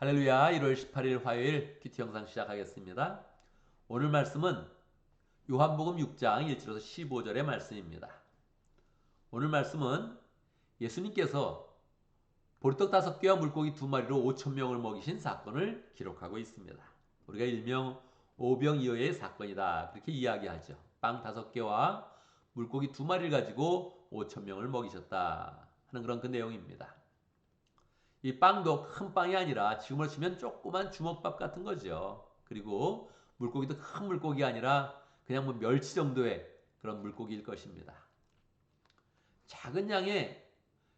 할렐루야 1월 18일 화요일 큐티 영상 시작하겠습니다. 오늘 말씀은 요한복음 6장 1절에서 15절의 말씀입니다. 오늘 말씀은 예수님께서 보리떡 다섯 개와 물고기 두 마리로 5천 명을 먹이신 사건을 기록하고 있습니다. 우리가 일명 오병이어의 사건이다 그렇게 이야기하죠. 빵 다섯 개와 물고기 두 마리를 가지고 5천 명을 먹이셨다 하는 그런 그 내용입니다. 이 빵도 큰 빵이 아니라 지금으로 치면 조그만 주먹밥 같은 거죠. 그리고 물고기도 큰 물고기가 아니라 그냥 뭐 멸치 정도의 그런 물고기일 것입니다. 작은 양의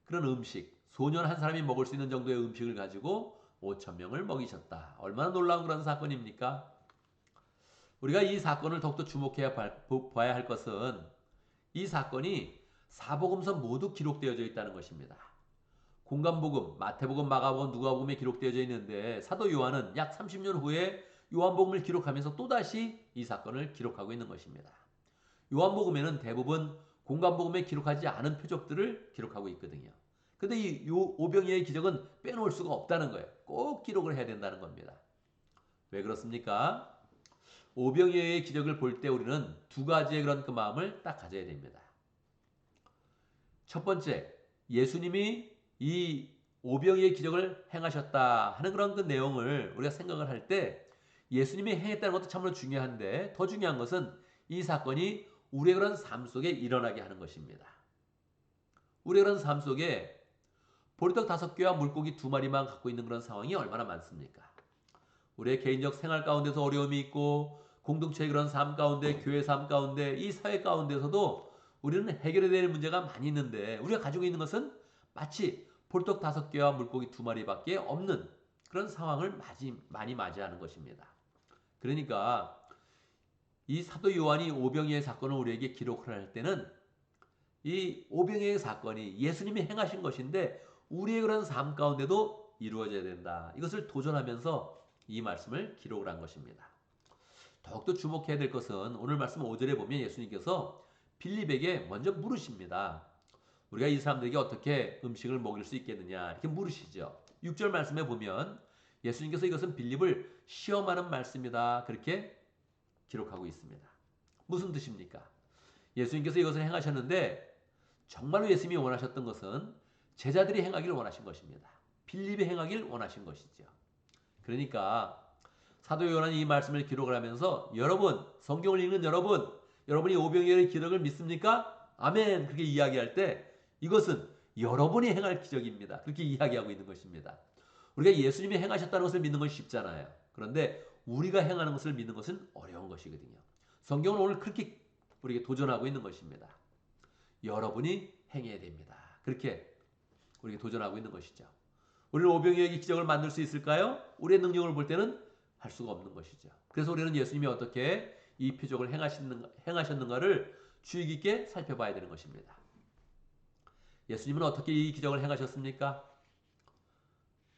그런 음식, 소년 한 사람이 먹을 수 있는 정도의 음식을 가지고 5천 명을 먹이셨다. 얼마나 놀라운 그런 사건입니까? 우리가 이 사건을 더욱더 주목해야 봐야 할 것은 이 사건이 사복음서 모두 기록되어져 있다는 것입니다. 공간복음, 마태복음, 마가복음, 누가복음에 기록되어져 있는데 사도 요한은 약 30년 후에 요한복음을 기록하면서 또다시 이 사건을 기록하고 있는 것입니다. 요한복음에는 대부분 공간복음에 기록하지 않은 표적들을 기록하고 있거든요. 근데 이 오병이의 기적은 빼놓을 수가 없다는 거예요. 꼭 기록을 해야 된다는 겁니다. 왜 그렇습니까? 오병이의 기적을 볼 때 우리는 두 가지의 그런 그 마음을 딱 가져야 됩니다. 첫 번째, 예수님이 이 오병이의 기적을 행하셨다 하는 그런 그 내용을 우리가 생각을 할 때 예수님이 행했다는 것도 참으로 중요한데 더 중요한 것은 이 사건이 우리의 그런 삶 속에 일어나게 하는 것입니다. 우리의 그런 삶 속에 보리떡 다섯 개와 물고기 두 마리만 갖고 있는 그런 상황이 얼마나 많습니까? 우리의 개인적 생활 가운데서 어려움이 있고 공동체의 그런 삶 가운데 교회 삶 가운데 이 사회 가운데서도 우리는 해결해야 될 문제가 많이 있는데 우리가 가지고 있는 것은 마치 볼떡 다섯 개와 물고기 두 마리밖에 없는 그런 상황을 맞이, 많이 맞이하는 것입니다. 그러니까 이 사도 요한이 오병이의 사건을 우리에게 기록을 할 때는 이 오병이의 사건이 예수님이 행하신 것인데 우리의 그런 삶 가운데도 이루어져야 된다. 이것을 도전하면서 이 말씀을 기록을 한 것입니다. 더욱더 주목해야 될 것은 오늘 말씀 5절에 보면 예수님께서 빌립에게 먼저 물으십니다. 우리가 이 사람들에게 어떻게 음식을 먹일 수 있겠느냐 이렇게 물으시죠. 6절 말씀에 보면 예수님께서 이것은 빌립을 시험하는 말씀이다 그렇게 기록하고 있습니다. 무슨 뜻입니까? 예수님께서 이것을 행하셨는데 정말로 예수님이 원하셨던 것은 제자들이 행하기를 원하신 것입니다. 빌립이 행하기를 원하신 것이죠. 그러니까 사도 요한이 이 말씀을 기록을 하면서 여러분 성경을 읽는 여러분 여러분이 오병이어의 기록을 믿습니까? 아멘 그렇게 이야기할 때 이것은 여러분이 행할 기적입니다. 그렇게 이야기하고 있는 것입니다. 우리가 예수님이 행하셨다는 것을 믿는 건 쉽잖아요. 그런데 우리가 행하는 것을 믿는 것은 어려운 것이거든요. 성경은 오늘 그렇게 우리에게 도전하고 있는 것입니다. 여러분이 행해야 됩니다. 그렇게 우리에게 도전하고 있는 것이죠. 우리는 오병이어의 기적을 만들 수 있을까요? 우리의 능력을 볼 때는 할 수가 없는 것이죠. 그래서 우리는 예수님이 어떻게 이 표적을 행하셨는가를 주의 깊게 살펴봐야 되는 것입니다. 예수님은 어떻게 이 기적을 행하셨습니까?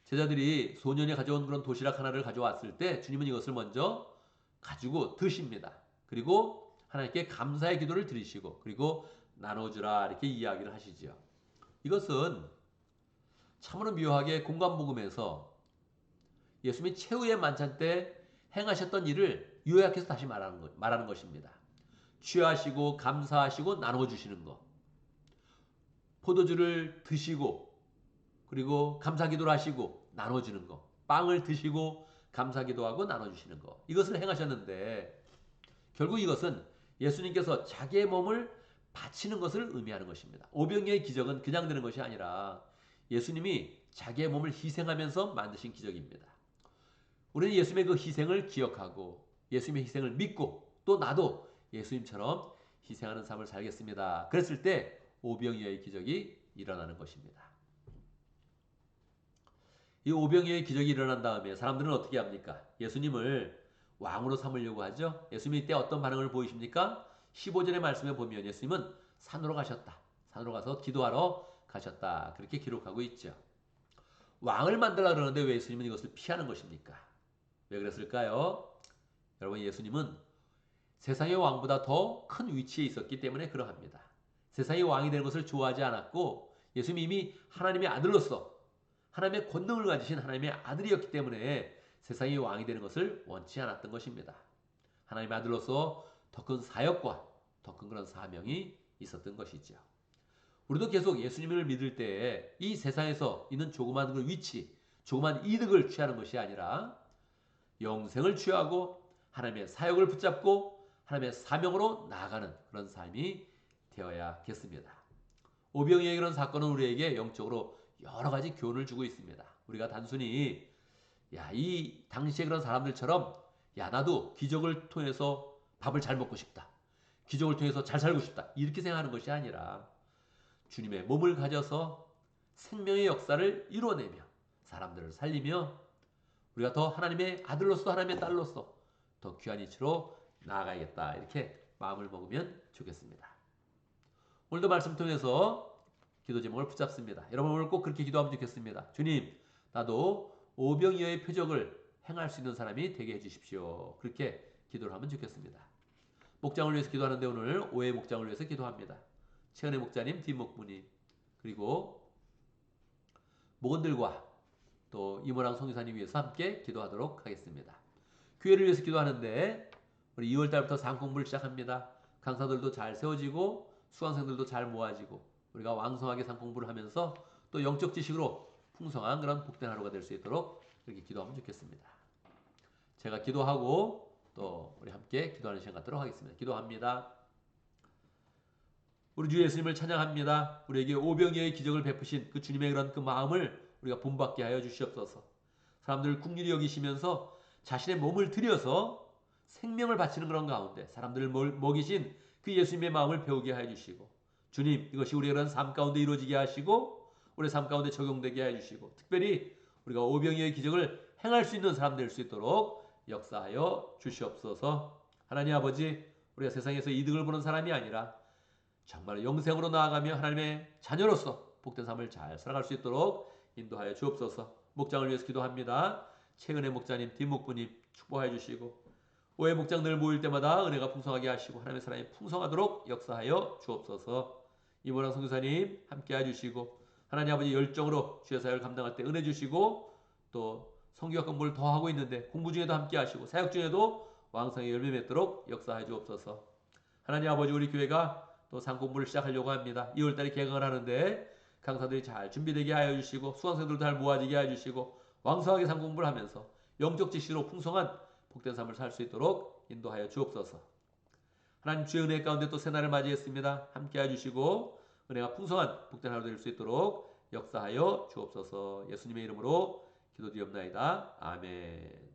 제자들이 소년이 가져온 그런 도시락 하나를 가져왔을 때 주님은 이것을 먼저 가지고 드십니다. 그리고 하나님께 감사의 기도를 드리시고 그리고 나눠주라 이렇게 이야기를 하시지요. 이것은 참으로 묘하게 공간복음에서 예수님이 최후의 만찬 때 행하셨던 일을 요약해서 다시 말하는, 것, 말하는 것입니다. 취하시고 감사하시고 나눠주시는 것. 포도주를 드시고 그리고 감사기도를 하시고 나눠주는 거. 빵을 드시고 감사기도하고 나눠주시는 거. 이것을 행하셨는데 결국 이것은 예수님께서 자기의 몸을 바치는 것을 의미하는 것입니다. 오병이의 기적은 그냥 되는 것이 아니라 예수님이 자기의 몸을 희생하면서 만드신 기적입니다. 우리는 예수님의 그 희생을 기억하고 예수님의 희생을 믿고 또 나도 예수님처럼 희생하는 삶을 살겠습니다. 그랬을 때 오병이어의 기적이 일어나는 것입니다. 이 오병이어의 기적이 일어난 다음에 사람들은 어떻게 합니까? 예수님을 왕으로 삼으려고 하죠. 예수님이 이때 어떤 반응을 보이십니까? 15절의 말씀에 보면 예수님은 산으로 가셨다. 산으로 가서 기도하러 가셨다. 그렇게 기록하고 있죠. 왕을 만들라 그러는데 왜 예수님은 이것을 피하는 것입니까? 왜 그랬을까요? 여러분 예수님은 세상의 왕보다 더 큰 위치에 있었기 때문에 그러합니다. 세상의 왕이 되는 것을 좋아하지 않았고 예수님이 이미 하나님의 아들로서 하나님의 권능을 가지신 하나님의 아들이었기 때문에 세상의 왕이 되는 것을 원치 않았던 것입니다. 하나님의 아들로서 더 큰 사역과 더 큰 그런 사명이 있었던 것이죠. 우리도 계속 예수님을 믿을 때에 이 세상에서 있는 조그만 그 위치, 조그만 이득을 취하는 것이 아니라 영생을 취하고 하나님의 사역을 붙잡고 하나님의 사명으로 나아가는 그런 삶이 되어야겠습니다. 오병이의 그런 사건은 우리에게 영적으로 여러 가지 교훈을 주고 있습니다. 우리가 단순히 야, 이 당시에 그런 사람들처럼 야, 나도 기적을 통해서 밥을 잘 먹고 싶다. 기적을 통해서 잘 살고 싶다. 이렇게 생각하는 것이 아니라 주님의 몸을 가져서 생명의 역사를 이루어내며 사람들을 살리며 우리가 더 하나님의 아들로서 하나님의 딸로서 더 귀한 이치로 나아가야겠다. 이렇게 마음을 먹으면 좋겠습니다. 오늘도 말씀 통해서 기도 제목을 붙잡습니다. 여러분 오늘 꼭 그렇게 기도하면 좋겠습니다. 주님, 나도 오병이어의 표적을 행할 수 있는 사람이 되게 해주십시오. 그렇게 기도를 하면 좋겠습니다. 목장을 위해서 기도하는데 오늘 오해 목장을 위해서 기도합니다. 최은혜 목자님, 뒷목부님, 그리고 목원들과 또 이모랑 송유사님 위해서 함께 기도하도록 하겠습니다. 교회를 위해서 기도하는데 우리 2월 달부터 상공부를 시작합니다. 강사들도 잘 세워지고 수강생들도 잘 모아지고 우리가 왕성하게 상 공부를 하면서 또 영적 지식으로 풍성한 그런 복된 하루가 될 수 있도록 이렇게 기도하면 좋겠습니다. 제가 기도하고 또 우리 함께 기도하는 시간 갖도록 하겠습니다. 기도합니다. 우리 주 예수님을 찬양합니다. 우리에게 오병이어의 기적을 베푸신 그 주님의 그런 그 마음을 우리가 본받게 하여 주시옵소서. 사람들을 국률이 여기시면서 자신의 몸을 들여서 생명을 바치는 그런 가운데 사람들을 먹이신 그 예수님의 마음을 배우게 하여 주시고 주님 이것이 우리의 그런 삶 가운데 이루어지게 하시고 우리 삶 가운데 적용되게 해 주시고 특별히 우리가 오병이의 기적을 행할 수 있는 사람 될 수 있도록 역사하여 주시옵소서. 하나님 아버지, 우리가 세상에서 이득을 보는 사람이 아니라 정말 영생으로 나아가며 하나님의 자녀로서 복된 삶을 잘 살아갈 수 있도록 인도하여 주옵소서. 목장을 위해서 기도합니다. 최은혜 목자님, 뒷목부님 축복하여 주시고 오해 목장들 모일 때마다 은혜가 풍성하게 하시고 하나님의 사랑이 풍성하도록 역사하여 주옵소서. 이모랑 성교사님 함께 해주시고 하나님 아버지 열정으로 주의 사역을 감당할 때 은혜 주시고 또 성교학 공부를 더 하고 있는데 공부 중에도 함께 하시고 사역 중에도 왕성히 열매 맺도록 역사해 주옵소서. 하나님 아버지 우리 교회가 또 상공부를 시작하려고 합니다. 2월달에 개강을 하는데 강사들이 잘 준비되게 하여 주시고 수강생들도 잘 모아지게 하여 주시고 왕성하게 상공부를 하면서 영적 지식으로 풍성한 복된 삶을 살 수 있도록 인도하여 주옵소서. 하나님 주의 은혜 가운데 또 새날을 맞이했습니다. 함께 해 주시고 은혜가 풍성한 복된 하루 될 수 있도록 역사하여 주옵소서. 예수님의 이름으로 기도드리옵나이다. 아멘.